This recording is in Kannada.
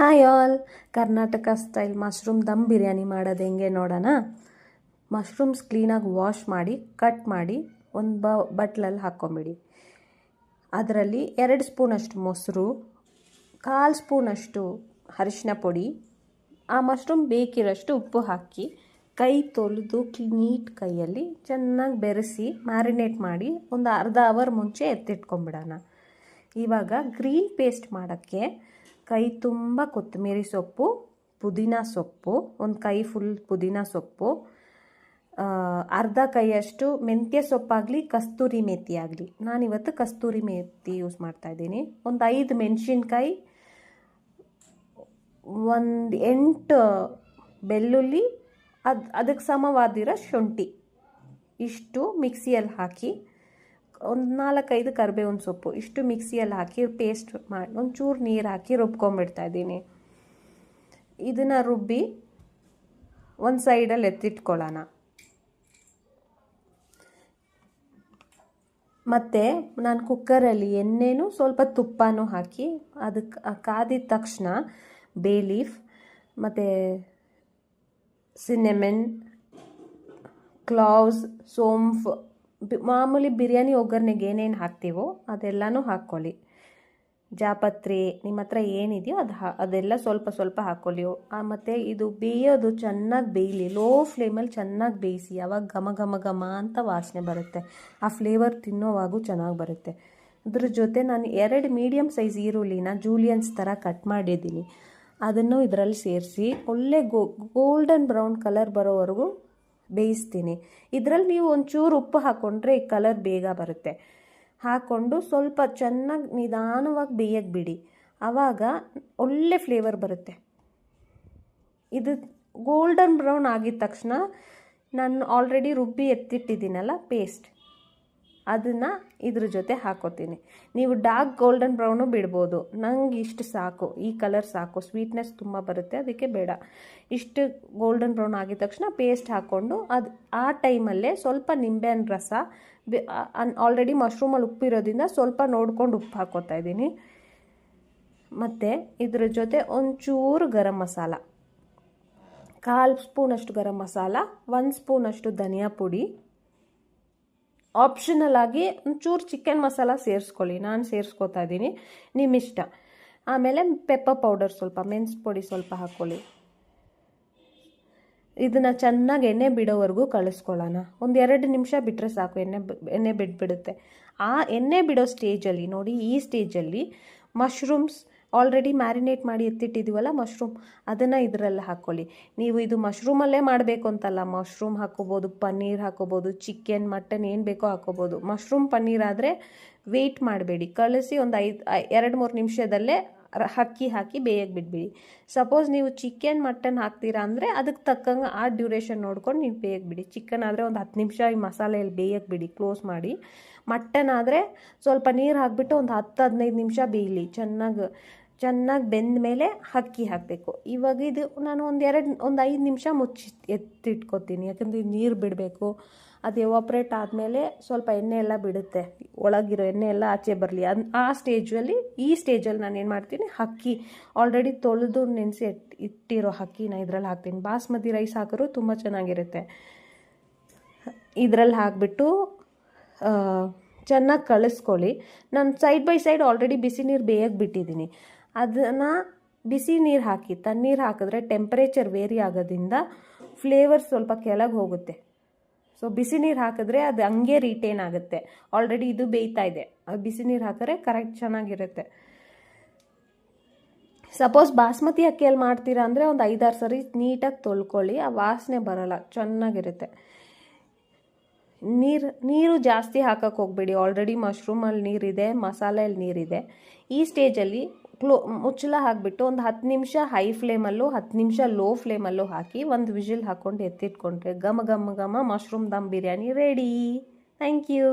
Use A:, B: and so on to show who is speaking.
A: Hi all Karnataka style mushroom dum biryani ಮಾಡೋದು ಹೆಂಗೆ ನೋಡೋಣ? ಮಶ್ರೂಮ್ಸ್ ಕ್ಲೀನಾಗಿ ವಾಶ್ ಮಾಡಿ ಕಟ್ ಮಾಡಿ, ಒಂದು ಬ ಬಟ್ಲಲ್ಲಿ ಹಾಕ್ಕೊಂಬಿಡಿ ಅದರಲ್ಲಿ ಎರಡು ಸ್ಪೂನಷ್ಟು ಮೊಸರು, ಕಾಲು ಸ್ಪೂನಷ್ಟು ಅರಿಶಿನ ಪುಡಿ, ಆ ಮಶ್ರೂಮ್ ಬೇಕಿರೋಷ್ಟು ಉಪ್ಪು ಹಾಕಿ, ಕೈ ತೊಳೆದು ನೀಟ್ ಕೈಯಲ್ಲಿ ಚೆನ್ನಾಗಿ ಬೆರೆಸಿ ಮ್ಯಾರಿನೇಟ್ ಮಾಡಿ ಒಂದು ಅರ್ಧ ಅವರ್ ಮುಂಚೆ ಎತ್ತಿಟ್ಕೊಂಬಿಡೋಣ. ಇವಾಗ ಗ್ರೀನ್ ಪೇಸ್ಟ್ ಮಾಡೋಕ್ಕೆ ಕೈ ತುಂಬ ಕೊತ್ತಂಬರಿ ಸೊಪ್ಪು, ಪುದೀನ ಸೊಪ್ಪು, ಒಂದು ಕೈ ಫುಲ್ ಪುದೀನ ಸೊಪ್ಪು ಅರ್ಧ ಕೈಯಷ್ಟು ಮೆಂತ್ಯ ಸೊಪ್ಪಾಗಲಿ, ಕಸ್ತೂರಿ ಮೇಥಿ ಆಗಲಿ. ನಾನಿವತ್ತು ಕಸ್ತೂರಿ ಮೇಥಿ ಯೂಸ್ ಮಾಡ್ತಾ ಇದ್ದೀನಿ. ಒಂದು ಐದು ಮೆಣಸಿನ್ಕಾಯಿ, ಒಂದು ಎಂಟು ಬೆಳ್ಳುಳ್ಳಿ, ಅದು ಅದಕ್ಕೆ ಸಮವಾದಿರೋ ಶುಂಠಿ. ಇಷ್ಟು ಮಿಕ್ಸಿಯಲ್ಲಿ ಹಾಕಿ ಒಂದು ನಾಲ್ಕೈದು ಕರಿಬೇವಿನ ಸೊಪ್ಪು. ಇಷ್ಟು ಮಿಕ್ಸಿಯಲ್ಲಿ ಹಾಕಿ ಪೇಸ್ಟ್ ಮಾಡಿ ಒಂಚೂರು ನೀರು ಹಾಕಿ ರುಬ್ಕೊಂಬಿಡ್ತಾ ಇದ್ದೀನಿ. ಇದನ್ನು ರುಬ್ಬಿ ಒಂದು ಸೈಡಲ್ಲಿ ಎತ್ತಿಟ್ಕೊಳ್ಳೋಣ. ಮತ್ತು ನಾನು ಕುಕ್ಕರಲ್ಲಿ ಎಣ್ಣೆನೂ ಸ್ವಲ್ಪ ತುಪ್ಪನೂ ಹಾಕಿ ಅದಕ್ಕೆ ಕಾದಿದ ತಕ್ಷಣ ಬೇ ಲೀಫ್ ಮತ್ತು ಸಿನೆಮೆನ್ ಕ್ಲಾವ್ಸ್ ಸೋಂಫ್ ಮಾಮೂಲಿ ಬಿರಿಯಾನಿ ಒಗ್ಗರಣೆಗೆ ಏನೇನು ಹಾಕ್ತೀವೋ ಅದೆಲ್ಲನೂ ಹಾಕ್ಕೊಳ್ಳಿ. ಜಾಪತ್ರೆ, ನಿಮ್ಮ ಹತ್ರ ಏನಿದೆಯೋ ಅದು ಹಾ, ಅದೆಲ್ಲ ಸ್ವಲ್ಪ ಸ್ವಲ್ಪ ಹಾಕ್ಕೊಳ್ಳಿ. ಮತ್ತು ಇದು ಬೇಯೋದು ಚೆನ್ನಾಗಿ ಬೇಯಲಿ, ಲೋ ಫ್ಲೇಮಲ್ಲಿ ಚೆನ್ನಾಗಿ ಬೇಯಿಸಿ, ಯಾವಾಗ ಘಮ ಘಮ ಘಮ ಅಂತ ವಾಸನೆ ಬರುತ್ತೆ. ಆ ಫ್ಲೇವರ್ ತಿನ್ನೋವಾಗೂ ಚೆನ್ನಾಗಿ ಬರುತ್ತೆ. ಅದ್ರ ಜೊತೆ ನಾನು ಎರಡು ಮೀಡಿಯಮ್ ಸೈಜ್ ಈರುಳ್ಳಿನ ಜೂಲಿಯನ್ಸ್ ಥರ ಕಟ್ ಮಾಡಿದ್ದೀನಿ. ಅದನ್ನು ಇದರಲ್ಲಿ ಸೇರಿಸಿ, ಒಳ್ಳೆ ಗೋಲ್ಡನ್ ಬ್ರೌನ್ ಕಲರ್ ಬರೋವರೆಗೂ ಬೇಯಿಸ್ತೀನಿ. ಇದರಲ್ಲಿ ನೀವು ಒಂಚೂರು ಉಪ್ಪು ಹಾಕ್ಕೊಂಡ್ರೆ ಈ ಕಲರ್ ಬೇಗ ಬರುತ್ತೆ. ಹಾಕ್ಕೊಂಡು ಸ್ವಲ್ಪ ಚೆನ್ನಾಗಿ ನಿಧಾನವಾಗಿ ಬೇಯಕ್ಕೆ ಬಿಡಿ. ಆವಾಗ ಒಳ್ಳೆ ಫ್ಲೇವರ್ ಬರುತ್ತೆ. ಇದು ಗೋಲ್ಡನ್ ಬ್ರೌನ್ ಆಗಿದ ತಕ್ಷಣ ನಾನು ಆಲ್ರೆಡಿ ರುಬ್ಬಿ ಎತ್ತಿಟ್ಟಿದ್ದೀನಲ್ಲ, ಪೇಸ್ಟ್. ಅದನ್ನು ಇದ್ರ ಜೊತೆ ಹಾಕೋತೀನಿ. ನೀವು ಡಾರ್ಕ್ ಗೋಲ್ಡನ್ ಬ್ರೌನು ಬಿಡ್ಬೋದು. ನಂಗೆ ಇಷ್ಟು ಸಾಕು. ಈ ಕಲರ್ ಸಾಕು. ಸ್ವೀಟ್ನೆಸ್ ತುಂಬ ಬರುತ್ತೆ. ಅದಕ್ಕೆ ಬೇಡ. ಇಷ್ಟು ಗೋಲ್ಡನ್ ಬ್ರೌನ್ ಆಗಿದ ತಕ್ಷಣ ಪೇಸ್ಟ್ ಹಾಕ್ಕೊಂಡು ಅದು ಆ ಟೈಮಲ್ಲೇ ಸ್ವಲ್ಪ ನಿಂಬೆಹಣ್ಣು ರಸ ಆಲ್ರೆಡಿ ಮಶ್ರೂಮಲ್ಲಿ ಉಪ್ಪಿರೋದ್ರಿಂದ ಸ್ವಲ್ಪ ನೋಡ್ಕೊಂಡು ಉಪ್ಪು ಹಾಕೋತಾ ಇದ್ದೀನಿ. ಮತ್ತು ಇದ್ರ ಜೊತೆ ಒಂಚೂರು ಗರಂ ಮಸಾಲ. ಕಾಲು ಸ್ಪೂನಷ್ಟು ಗರಂ ಮಸಾಲ, ಒಂದು ಸ್ಪೂನಷ್ಟು ಧನಿಯಾ ಪುಡಿ. ಆಪ್ಷನಲ್ ಆಗಿ ಒಂಚೂರು ಚಿಕನ್ ಮಸಾಲ ಸೇರಿಸ್ಕೊಳ್ಳಿ. ನಾನು ಸೇರಿಸ್ಕೊತಾ ಇದ್ದೀನಿ. ನಿಮ್ಮ ಇಷ್ಟ ಆಮೇಲೆ ಪೆಪ್ಪರ್ ಪೌಡರ್ ಸ್ವಲ್ಪ, ಮೆಣಸು ಪುಡಿ ಸ್ವಲ್ಪ ಹಾಕ್ಕೊಳ್ಳಿ. ಇದನ್ನು ಚೆನ್ನಾಗಿ ಎಣ್ಣೆ ಬಿಡೋವರೆಗೂ ಕಳಿಸ್ಕೊಳ್ಳೋಣ. ಒಂದು ಎರಡು ನಿಮಿಷ ಬಿಟ್ಟರೆ ಸಾಕು, ಎಣ್ಣೆ ಎಣ್ಣೆ ಬಿಟ್ಬಿಡುತ್ತೆ. ಆ ಎಣ್ಣೆ ಬಿಡೋ ಸ್ಟೇಜಲ್ಲಿ ನೋಡಿ, ಈ ಸ್ಟೇಜಲ್ಲಿ ಮಶ್ರೂಮ್ಸ್ ಆಲ್ರೆಡಿ ಮ್ಯಾರಿನೇಟ್ ಮಾಡಿ ಎತ್ತಿಟ್ಟಿದ್ದೀವಲ್ಲ ಮಶ್ರೂಮ್ ಅದನ್ನು ಇದರಲ್ಲಿ ಹಾಕ್ಕೊಳ್ಳಿ ನೀವು ಇದು ಮಶ್ರೂಮಲ್ಲೇ ಮಾಡಬೇಕು ಅಂತಲ್ಲ ಮಶ್ರೂಮ್ ಹಾಕೋಬೋದು ಪನ್ನೀರ್ ಹಾಕೋಬೋದು ಚಿಕನ್ ಮಟನ್ ಏನು ಬೇಕೋ ಹಾಕೋಬೋದು ಮಶ್ರೂಮ್ ಪನ್ನೀರ್ ಆದರೆ ವೆಯ್ಟ್ ಮಾಡಬೇಡಿ. ಕಳಿಸಿ ಒಂದು ಐದು ಎರಡು, ಮೂರು ನಿಮಿಷದಲ್ಲೇ ಹಕ್ಕಿ ಹಾಕಿ ಬೇಯಕ್ಕೆ ಬಿಟ್ಬಿಡಿ ಸಪೋಸ್ ನೀವು ಚಿಕನ್ ಮಟನ್ ಹಾಕ್ತೀರಾ ಅಂದರೆ ಅದಕ್ಕೆ ತಕ್ಕಂಗೆ ಆ ಡ್ಯೂರೇಷನ್ ನೋಡ್ಕೊಂಡು ನೀವು ಬೇಯಕ್ಕೆ ಬಿಡಿ. ಚಿಕನ್ ಆದರೆ ಒಂದು ಹತ್ತು ನಿಮಿಷ ಈ ಮಸಾಲೆಯಲ್ಲಿ ಬೇಯಕ್ಕೆ ಬಿಡಿ ಕ್ಲೋಸ್ ಮಾಡಿ. ಮಟನ್ ಆದರೆ ಸ್ವಲ್ಪ ನೀರು ಹಾಕಿಬಿಟ್ಟು ಒಂದು ಹತ್ತು, ಹದಿನೈದು ನಿಮಿಷ ಬೇಯಲಿ. ಚೆನ್ನಾಗಿ ಚೆನ್ನಾಗಿ ಬೆಂದ ಮೇಲೆ ಅಕ್ಕಿ ಹಾಕಬೇಕು. ಇವಾಗ ಇದು ನಾನು ಒಂದು ಎರಡು, ಒಂದು ಐದು ನಿಮಿಷ ಮುಚ್ಚಿ ಎತ್ತಿಟ್ಕೊತೀನಿ. ಯಾಕಂದರೆ ನೀರು ಬಿಡಬೇಕು. ಅದು ಎವಾಪ್ರೇಟ್ ಆದಮೇಲೆ ಸ್ವಲ್ಪ ಎಣ್ಣೆ ಎಲ್ಲ ಬಿಡುತ್ತೆ. ಒಳಗಿರೋ ಎಣ್ಣೆ ಎಲ್ಲ ಆಚೆ ಬರಲಿ. ಅದು ಆ ಸ್ಟೇಜಲ್ಲಿ ಈ ಸ್ಟೇಜಲ್ಲಿ ನಾನು ಏನು ಮಾಡ್ತೀನಿ? ಅಕ್ಕಿ ಆಲ್ರೆಡಿ ತೊಳೆದು ನೆನೆಸಿ ಇಟ್ ಇಟ್ಟಿರೋ ಅಕ್ಕಿನ ಇದರಲ್ಲಿ ಹಾಕ್ತೀನಿ. ಬಾಸ್ಮತಿ ರೈಸ್ ಹಾಕಿದ್ರು ತುಂಬ ಚೆನ್ನಾಗಿರುತ್ತೆ. ಇದರಲ್ಲಿ ಹಾಕಿಬಿಟ್ಟು ಚೆನ್ನಾಗಿ ಕಳಿಸ್ಕೊಳ್ಳಿ. ನಾನು ಸೈಡ್ ಬೈ ಸೈಡ್ ಆಲ್ರೆಡಿ ಬಿಸಿ ನೀರು ಬೇಯಕ್ಕೆ ಬಿಟ್ಟಿದ್ದೀನಿ. ಅದನ್ನು ಬಿಸಿ ನೀರು ಹಾಕಿ, ತಣ್ಣೀರು ಹಾಕಿದ್ರೆ ಟೆಂಪ್ರೇಚರ್ ವೇರಿ ಆಗೋದ್ರಿಂದ ಫ್ಲೇವರ್ ಸ್ವಲ್ಪ ಕೆಳಗೆ ಹೋಗುತ್ತೆ. ಸೊ ಬಿಸಿ ನೀರು ಹಾಕಿದ್ರೆ ಅದು ಹಂಗೆ ರಿಟೇನ್ ಆಗುತ್ತೆ. ಆಲ್ರೆಡಿ ಇದು ಬೇಯ್ತಾ ಇದೆ. ಅದು ಬಿಸಿ ನೀರು ಹಾಕಿದ್ರೆ ಕರೆಕ್ಟ್ ಚೆನ್ನಾಗಿರುತ್ತೆ. ಸಪೋಸ್ ಬಾಸ್ಮತಿ ಅಕ್ಕಿಯಲ್ಲಿ ಮಾಡ್ತೀರಾ ಅಂದರೆ ಒಂದು ಐದಾರು ಸರಿ ನೀಟಾಗಿ ತೊಳ್ಕೊಳ್ಳಿ, ಆ ವಾಸನೆ ಬರಲ್ಲ, ಚೆನ್ನಾಗಿರುತ್ತೆ. ನೀರು ನೀರು ಜಾಸ್ತಿ ಹಾಕಕ್ಕೆ ಹೋಗಬೇಡಿ. ಆಲ್ರೆಡಿ ಮಶ್ರೂಮಲ್ಲಿ ನೀರಿದೆ ಮಸಾಲೆಯಲ್ಲಿ ನೀರಿದೆ. ಈ ಸ್ಟೇಜಲ್ಲಿ ಕ್ಲೋ ಮುಚ್ಚಳ ಹಾಕಿಬಿಟ್ಟು ಒಂದು ಹತ್ತು ನಿಮಿಷ ಹೈ ಫ್ಲೇಮಲ್ಲೂ, ಹತ್ತು ನಿಮಿಷ ಲೋ ಫ್ಲೇಮಲ್ಲೂ ಹಾಕಿ ಒಂದು ವಿಜಿಲ್ ಹಾಕ್ಕೊಂಡು ಎತ್ತಿಟ್ಕೊಂಡ್ರೆ ಘಮ ಘಮ ಘಮ mushroom dum biryani ready. Thank you.